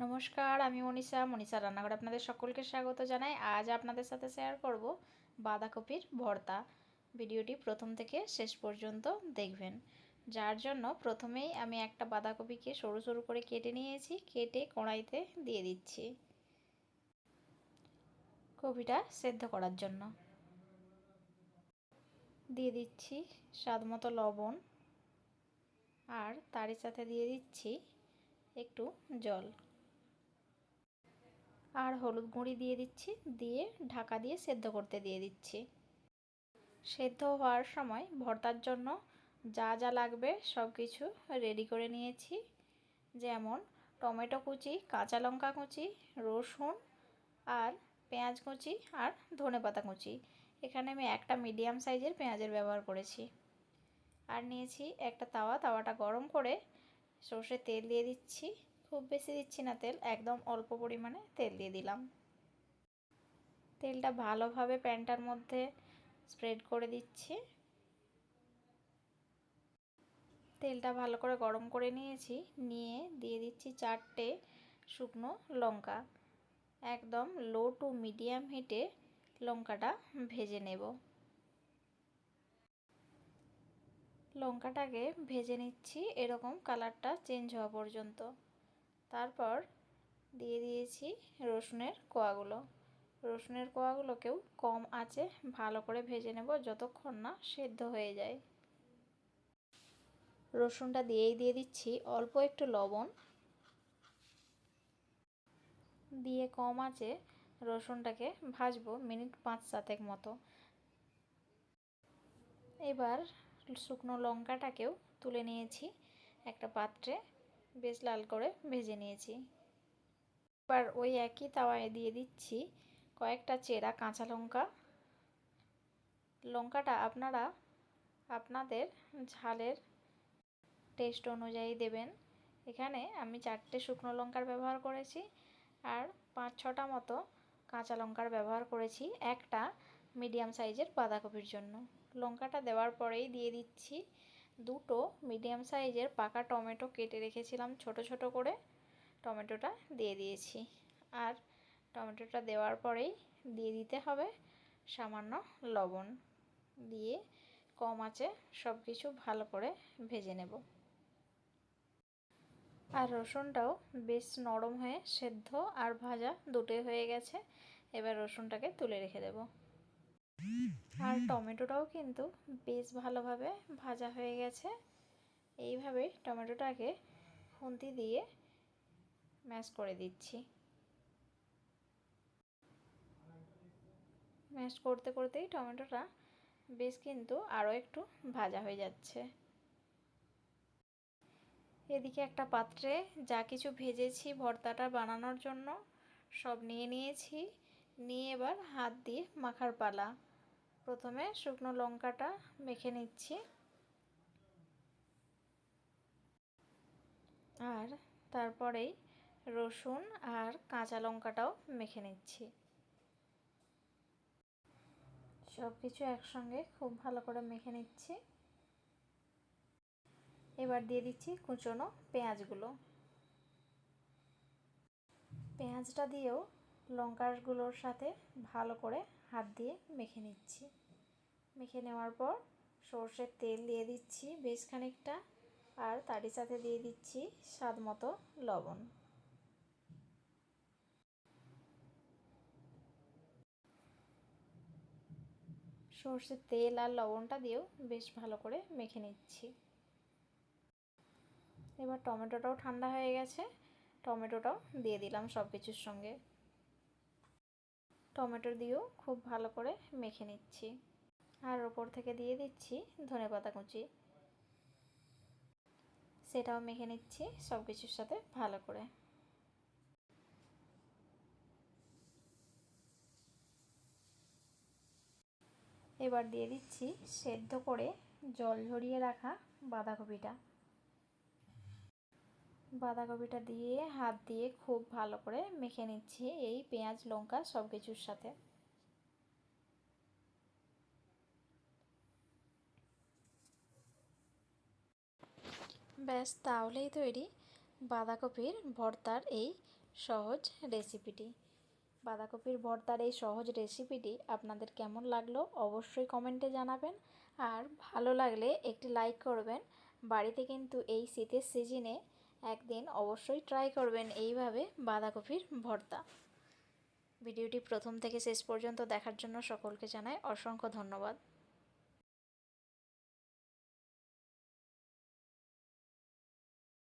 নমস্কার, আমি মনীষা। মনীষা রান্নাঘরে আপনাদের সকলকে স্বাগত জানাই। আজ আপনাদের সাথে শেয়ার করব বাঁধাকপির ভর্তা। ভিডিওটি প্রথম থেকে শেষ পর্যন্ত দেখবেন। যার জন্য প্রথমেই আমি একটা বাঁধাকপিকে সরু সরু করে কেটে নিয়েছি। কেটে কড়াইতে দিয়ে দিচ্ছি কপিটা সেদ্ধ করার জন্য। দিয়ে দিচ্ছি স্বাদ মতো লবণ আর তারই সাথে দিয়ে দিচ্ছি একটু জল। আর হলুদ গুঁড়ি দিয়ে দিচ্ছি, দিয়ে ঢাকা দিয়ে সেদ্ধ করতে দিয়ে দিচ্ছি। সেদ্ধ হওয়ার সময় ভর্তার জন্য যা যা লাগবে সব কিছু রেডি করে নিয়েছি। যেমন টমেটো কুচি, কাঁচা লঙ্কা কুচি, রসুন আর পেঁয়াজ কুচি আর ধনে পাতা কুচি। এখানে আমি একটা মিডিয়াম সাইজের পেঁয়াজের ব্যবহার করেছি। আর নিয়েছি একটা তাওয়া, তাওয়াটা গরম করে সর্ষে তেল দিয়ে দিচ্ছি। খুব বেশি দিচ্ছি না তেল, একদম অল্প পরিমাণে তেল দিয়ে দিলাম। তেলটা ভালোভাবে প্যানটার মধ্যে স্প্রেড করে দিচ্ছি। তেলটা ভালো করে গরম করে নিয়েছি, নিয়ে দিয়ে দিচ্ছি চারটে শুকনো লঙ্কা। একদম লো টু মিডিয়াম হিটে লঙ্কাটা ভেজে নেব। লঙ্কাটাকে ভেজে নিচ্ছি, এরকম কালারটা চেঞ্জ হওয়া পর্যন্ত। তারপর দিয়ে দিয়েছি রসুনের কোয়াগুলো। রসুনের কোয়াগুলোকেও কম আঁচে ভালো করে ভেজে নেব যতক্ষণ না সেদ্ধ হয়ে যায়। রসুনটা দিয়েই দিয়ে দিচ্ছি অল্প একটু লবণ। দিয়ে কম আঁচে রসুনটাকে ভাজবো মিনিট পাঁচ সাতেক মতো। এবার শুকনো লঙ্কাটাকেও তুলে নিয়েছি একটা পাত্রে। বেশ লাল করে ভেজে নিয়েছি। এবার ওই একই তাওয়ায় দিয়ে দিচ্ছি কয়েকটা চেরা কাঁচা লঙ্কা। লঙ্কাটা আপনারা আপনাদের ঝালের টেস্ট অনুযায়ী দেবেন। এখানে আমি চারটে শুকনো লঙ্কার ব্যবহার করেছি আর পাঁচ ছটা মতো কাঁচা লঙ্কার ব্যবহার করেছি একটা মিডিয়াম সাইজের বাঁধাকপির জন্য। লঙ্কাটা দেওয়ার পরেই দিয়ে দিচ্ছি দুটো মিডিয়াম সাইজের পাকা টমেটো কেটে রেখেছিলাম, ছোট ছোট করে। টমেটোটা দিয়ে দিয়েছি। আর টমেটোটা দেওয়ার পরেই দিয়ে দিতে হবে সামান্য লবণ। দিয়ে কম আছে সব কিছু ভালো করে ভেজে নেব। আর রসুনটাও বেশ নরম হয়ে সেদ্ধ আর ভাজা দুটোই হয়ে গেছে। এবার রসুনটাকে তুলে রেখে দেব। আর টমেটোটাও কিন্তু বেশ ভালোভাবে ভাজা হয়ে গেছে। এইভাবে টমেটোটাকে খুন্তি দিয়ে ম্যাশ করে দিচ্ছি। ম্যাশ করতে করতেই টমেটোটা বেশ কিন্তু আরও একটু ভাজা হয়ে যাচ্ছে। এদিকে একটা পাত্রে যা কিছু ভেজেছি ভর্তাটা বানানোর জন্য সব নিয়ে নিয়েছি। নিয়ে এবার হাত দিয়ে মাখার পালা। প্রথমে শুকনো লঙ্কাটা মেখে নিচ্ছি। আর তারপরেই রসুন আর কাঁচা লঙ্কাটাও মেখে নিচ্ছি। সব কিছু একসঙ্গে খুব ভালো করে মেখে নিচ্ছি। এবার দিয়ে দিচ্ছি কুচনো পেঁয়াজগুলো। পেঁয়াজটা দিয়েও লঙ্কাগুলোর সাথে ভালো করে হাত দিয়ে মেখে নিচ্ছি। মেখে নেওয়ার পর সর্ষের তেল দিয়ে দিচ্ছি বেশ খানিকটা আর তারই সাথে দিয়ে দিচ্ছি স্বাদ মতো লবণ। সর্ষের তেল আর লবণটা দিয়েও বেশ ভালো করে মেখে নিচ্ছি। এবার টমেটোটাও ঠান্ডা হয়ে গেছে, টমেটোটাও দিয়ে দিলাম সব কিছুর সঙ্গে। টমেটো দিয়েও খুব ভালো করে মেখে নিচ্ছি। আর ওপর থেকে দিয়ে দিচ্ছি ধনে পাতা কুচি। সেটাও মেখে নিচ্ছি সব কিছুর সাথে ভালো করে। এবার দিয়ে দিচ্ছি সেদ্ধ করে জল ঝরিয়ে রাখা বাঁধাকপিটা। বাঁধাকপিটা দিয়ে হাত দিয়ে খুব ভালো করে মেখে নিচ্ছি এই পেঁয়াজ, লঙ্কা সব কিছুর সাথে। ব্যাস, তাহলেই তৈরি বাঁধাকপির ভর্তার এই সহজ রেসিপিটি। বাঁধাকপির ভর্তার এই সহজ রেসিপিটি আপনাদের কেমন লাগল অবশ্যই কমেন্টে জানাবেন। আর ভালো লাগলে একটি লাইক করবেন। বাড়িতে কিন্তু এই শীতের সিজনে একদিন অবশ্যই ট্রাই করবেন এইভাবে বাঁধাকপির ভর্তা। ভিডিওটি প্রথম থেকে শেষ পর্যন্ত দেখার জন্য সকলকে জানাই অসংখ্য ধন্যবাদ।